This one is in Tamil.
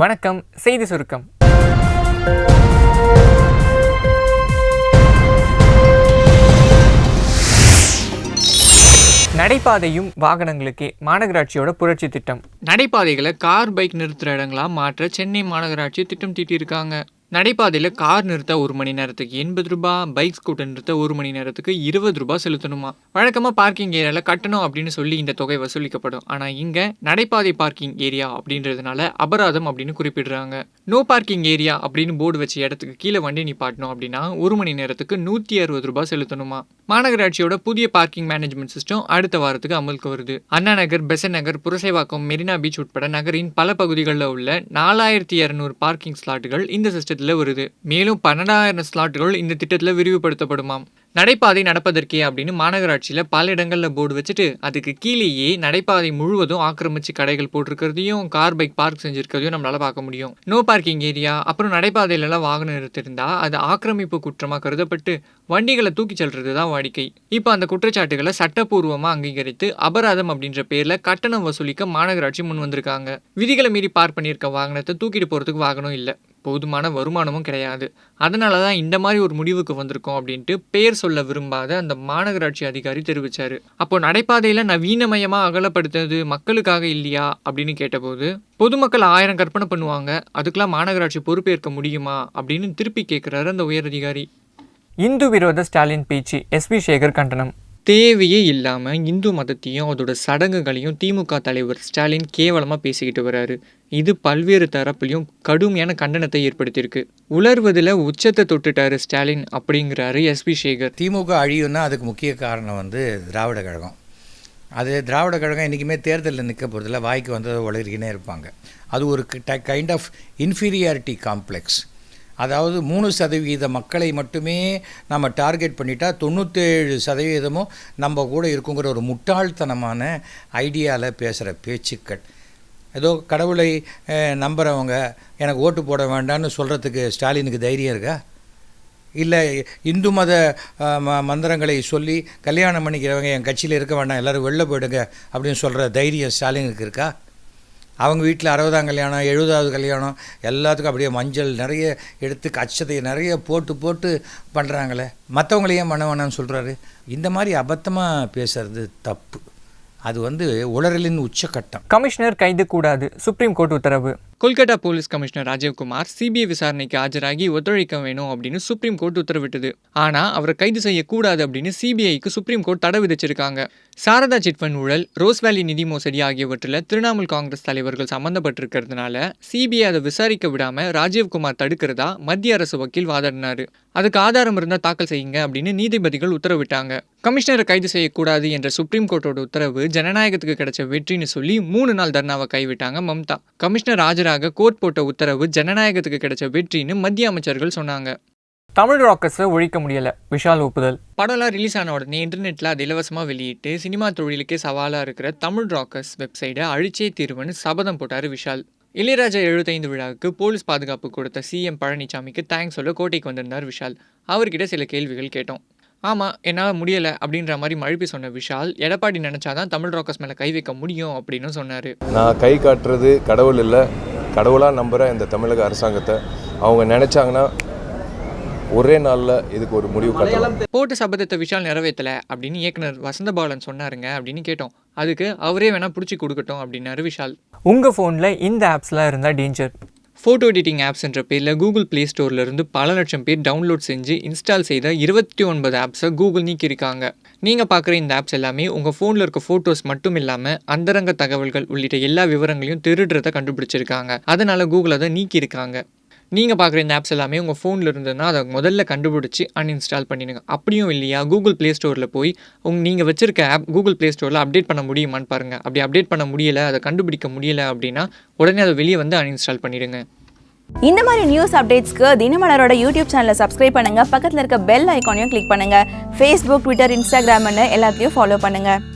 வணக்கம் செய்தி சுருக்கம். நடைபாதையும் வாகனங்களுக்கே மாநகராட்சியோட புரட்சி திட்டம். நடைபாதைகளை கார் பைக் நிறுத்துகிற இடங்களா மாற்ற சென்னை மாநகராட்சி திட்டம் தீட்டியிருக்காங்க. நடைபாதையில் கார் நிறுத்த ஒரு மணி நேரத்துக்கு எண்பது ரூபா பைக் ஸ்கூட்டர் நிறுத்த ஒரு மணி நேரத்துக்கு இருபது ரூபா செலுத்தணுமா? வழக்கமாக பார்க்கிங் ஏரியாவில் கட்டணம் அப்படின்னு சொல்லி இந்த தொகை வசூலிக்கப்படும். ஆனால் இங்கே நடைபாதை பார்க்கிங் ஏரியா அப்படின்றதுனால அபராதம் அப்படின்னு குறிப்பிடுறாங்க. நோ பார்க்கிங் ஏரியா அப்படின்னு போர்டு வச்ச இடத்துக்கு கீழே வண்டி நிப்பாட்டணும் அப்படின்னா ஒரு மணி நேரத்துக்கு நூற்றி அறுபது ரூபா செலுத்தணுமா? மாநகராட்சியோட புதிய பார்க்கிங் மேனேஜ்மெண்ட் சிஸ்டம் அடுத்த வாரத்துக்கு அமலுக்கு வருது. அண்ணா நகர் பெசன் நகர் புரசைவாக்கம் மெரினா பீச் உட்பட நகரின் பல பகுதிகளில் உள்ள நாலாயிரத்தி இரநூறு பார்க்கிங் ஸ்லாட்டுகள் இந்த சிஸ்டம் திட்டத்தில் வருது. மேலும் பன்னெண்டாயிரம் ஸ்லாட்டுகள் இந்த திட்டத்தில் விரிவுபடுத்தப்படுமாம். நடைபாதை நடப்பதற்கே அப்படின்னு மாநகராட்சியில் பல இடங்களில் போர்டு வச்சுட்டு அதுக்கு கீழேயே நடைபாதை முழுவதும் ஆக்கிரமிச்சு கடைகள் போட்டிருக்கிறதையும் கார் பைக் பார்க் செஞ்சுருக்கிறதையும் நம்மளால பார்க்க முடியும். நோ பார்க்கிங் ஏரியா அப்புறம் நடைபாதையிலலாம் வாகனம் நிறுத்திருந்தா அது ஆக்கிரமிப்பு குற்றமாக கருதப்பட்டு வண்டிகளை தூக்கி செல்றது தான் வாடிக்கை. இப்போ அந்த குற்றச்சாட்டுகளை சட்டப்பூர்வமாக அங்கீகரித்து அபராதம் அப்படின்ற பேரில் கட்டணம் வசூலிக்க மாநகராட்சி முன் வந்திருக்காங்க. விதிகளை மீறி பார்க் பண்ணியிருக்க வாகனத்தை தூக்கிட்டு போகிறதுக்கு வாகனம் இல்லை. போதுமான வருமானமும் கிடையாது. அதனால தான் இந்த மாதிரி ஒரு முடிவுக்கு வந்திருக்கோம் அப்படின்ட்டு பெயர் சொல்ல விரும்பாத அந்த மாநகராட்சி அதிகாரி தெரிவித்தார் அப்போ நடைபாதையில் நவீனமயமாக அகலப்படுத்துறது மக்களுக்காக இல்லையா அப்படின்னு கேட்டபோது பொதுமக்கள் ஆயிரம் கற்பனை பண்ணுவாங்க அதுக்கெல்லாம் மாநகராட்சி பொறுப்பேற்க முடியுமா அப்படின்னு திருப்பி கேட்குறாரு அந்த உயரதிகாரி இந்து விரோத ஸ்டாலின் பேச்சு எஸ்வி சேகர் கண்டனம். தேவையே இல்லாமல் இந்து மதத்தையும் அதோட சடங்குகளையும் திமுக தலைவர் ஸ்டாலின் கேவலமாக பேசிக்கிட்டு வராரு இது பல்வேறு தரப்புலையும் கடுமையான கண்டனத்தை ஏற்படுத்தியிருக்கு. உலர்வதில் உச்சத்தை தொட்டுட்டாரு ஸ்டாலின் அப்படிங்கிறாரு எஸ்பி சேகர். திமுக அழியும்னா அதுக்கு முக்கிய காரணம் வந்து திராவிட கழகம். அது திராவிட கழகம் என்றைக்குமே தேர்தலில் நிற்க போகிறதில்ல வாய்க்கு வந்ததை உலகினே இருப்பாங்க. அது ஒரு கைண்ட் ஆஃப் இன்ஃபீரியாரிட்டி காம்ப்ளெக்ஸ் அதாவது மூணு சதவீத மக்களை மட்டுமே நம்ம டார்கெட் பண்ணிட்டா தொண்ணூற்றேழு சதவீதமும் நம்ம கூட இருக்குங்கிற ஒரு முட்டாள்தனமான ஐடியாவில் பேசுகிற பேச்சுக்கள். ஏதோ கடவுளை நம்புகிறவங்க எனக்கு ஓட்டு போட வேண்டாம்னு சொல்கிறதுக்கு ஸ்டாலினுக்கு தைரியம் இருக்கா? இல்லை இந்து மத மந்திரங்களை சொல்லி கல்யாணம் பண்ணிக்கிறவங்க என் கட்சியில் இருக்க வேண்டாம் எல்லோரும் வெளில போயிடுங்க அப்படின்னு சொல்கிற தைரியம் ஸ்டாலினுக்கு இருக்கா? அவங்க வீட்டில் அறுபதாம் கல்யாணம் எழுபதாவது கல்யாணம் எல்லாத்துக்கும் அப்படியே மஞ்சள் நிறைய எடுத்து கச்சதையை நிறைய போட்டு போட்டு பண்ணுறாங்களே மற்றவங்களையும் பண்ண வேணாம்னு சொல்கிறாரு இந்த மாதிரி அபத்தமாக பேசுறது தப்பு. அது வந்து உளறலின் உச்சக்கட்டம் கமிஷனர் கைது கூடாது. சுப்ரீம் கோர்ட் உத்தரவு. Kolkata police commissioner Rajeev Kumar CBI விசாரணைக்கு ஆஜராகி ஒத்துழைக்க வேணும் அப்படின்னு சுப்ரீம் கோர்ட் உத்தரவிட்டது. ஆனா அவரை கைது செய்யக்கூடாது அப்படின்னு சிபிஐக்கு சுப்ரீம் கோர்ட் தடை விதிச்சிருக்காங்க. சாரதா சிட்ஃபண்ட் ஊழல் ரோஸ் வேலி நிதி மோசடி ஆகியவற்றில் திரிணாமுல் காங்கிரஸ் தலைவர்கள் சம்பந்தப்பட்டிருக்கிறதுனால சிபிஐ அதை விசாரிக்க விடாம ராஜீவ்குமார் தடுக்கிறதா மத்திய அரசு வக்கீல் வாதாடினாரு. அதுக்கு ஆதாரம் இருந்தால் தாக்கல் செய்யுங்க அப்படின்னு நீதிபதிகள் உத்தரவிட்டாங்க. கமிஷனரை கைது செய்யக்கூடாது என்ற சுப்ரீம் கோர்ட்டோட உத்தரவு ஜனநாயகத்துக்கு கிடைச்ச வெற்றின்னு சொல்லி மூணு நாள் தர்ணாவை கைவிட்டாங்க மம்தா. கமிஷனர் ஆஜராக கோர்ட் போட்ட உத்தரவு ஜனநாயகத்துக்கு கிடைச்ச வெற்றின்னு மத்திய அமைச்சர்கள் சொன்னாங்க. தமிழ் ராக்கர்ஸை ஒழிக்க முடியல. விஷால் ஒப்புதல். படம்லாம் ரிலீஸ் ஆன உடனே இன்டர்நெட்டில் அது இலவசமாக வெளியிட்டு சினிமா தொழிலுக்கே சவாலாக இருக்கிற தமிழ் ராக்கர்ஸ் வெப்சைட்டை அழிச்சே தீர்வுன்னு சபதம் போட்டார் விஷால். இளையராஜா எழுபத்தைந்து விழாவுக்கு போலீஸ் பாதுகாப்பு கொடுத்த சிஎம் பழனிசாமிக்கு தேங்க்ஸ் சொல்ல கோட்டைக்கு வந்திருந்தார் விஷால். அவர்கிட்ட சில கேள்விகள் கேட்டோம். ஆமாம் என்னால் முடியலை அப்படின்ற மாதிரி மழுப்பி சொன்ன விஷால் எடப்பாடி நினச்சாதான் தமிழ் ராக்கர்ஸ் மேலே கை வைக்க முடியும் அப்படின்னு சொன்னார். நான் கை காட்டுறது கடவுள் இல்லை. கடவுளாக நம்புகிற இந்த தமிழக அரசாங்கத்தை அவங்க நினச்சாங்கன்னா ஒரே நாளில் இதுக்கு ஒரு முடிவு கட்டலாம். போட்டு சபதத்தை விஷால் நிறைவேற்றல அப்படின்னு இயக்குனர் வசந்தபாலன் சொன்னாருங்க அப்படின்னு கேட்டோம். அதுக்கு அவரே வேணா பிடிச்சி கொடுக்கட்டும் அப்படின்னாரு விஷால். உங்கள் ஃபோனில் இந்த ஆப்ஸ்லாம் இருந்தால் டேஞ்சர் ஃபோட்டோ எடிட்டிங் ஆப்ஸ் என்ற பேரில் கூகுள் ப்ளே ஸ்டோர்லேருந்து பல லட்சம் பேர் டவுன்லோட் செஞ்சு இன்ஸ்டால் செய்த இருபத்தி ஒன்பது ஆப்ஸை கூகுள் நீக்கியிருக்காங்க. நீங்கள் பார்க்குற இந்த ஆப்ஸ் எல்லாமே உங்கள் ஃபோனில் இருக்க ஃபோட்டோஸ் மட்டும் இல்லாமல் அந்தரங்க தகவல்கள் உள்ளிட்ட எல்லா விவரங்களையும் திருடுறதை கண்டுபிடிச்சிருக்காங்க. அதனால் கூகுள் அதை நீக்கியிருக்காங்க. நீங்கள் பார்க்குற இந்த ஆப்ஸ் எல்லாமே உங்கள் ஃபோனில் இருந்ததுன்னா அதை முதல்ல கண்டுபிடிச்சி அன்இன்ஸ்டால் பண்ணிடுங்க. அப்படியும் இல்லையா? கூகுள் ப்ளே ஸ்டோரில் போய் உங்க நீங்கள் வச்சுருக்க ஆப் கூகுள் ப்ளே ஸ்டோரில் அப்டேட் பண்ண முடியுமான்னு பாருங்கள் அப்படி அப்டேட் பண்ண முடியலை அதை கண்டுபிடிக்க முடியலை அப்படின்னா உடனே அதை வெளியே வந்து அன்இன்ஸ்டால் பண்ணிடுங்க. இந்த மாதிரி நியூஸ் அப்டேட்ஸ்க்கு தினமலரோட யூடியூப் சேனலை சப்ஸ்கிரைப் பண்ணுங்க. பக்கத்தில் இருக்க பெல் ஐக்கானையும் கிளிக் பண்ணுங்க. ஃபேஸ்புக் ட்விட்டர் இன்ஸ்டாகிராம்னு எல்லாத்தையும் ஃபாலோ பண்ணுங்க.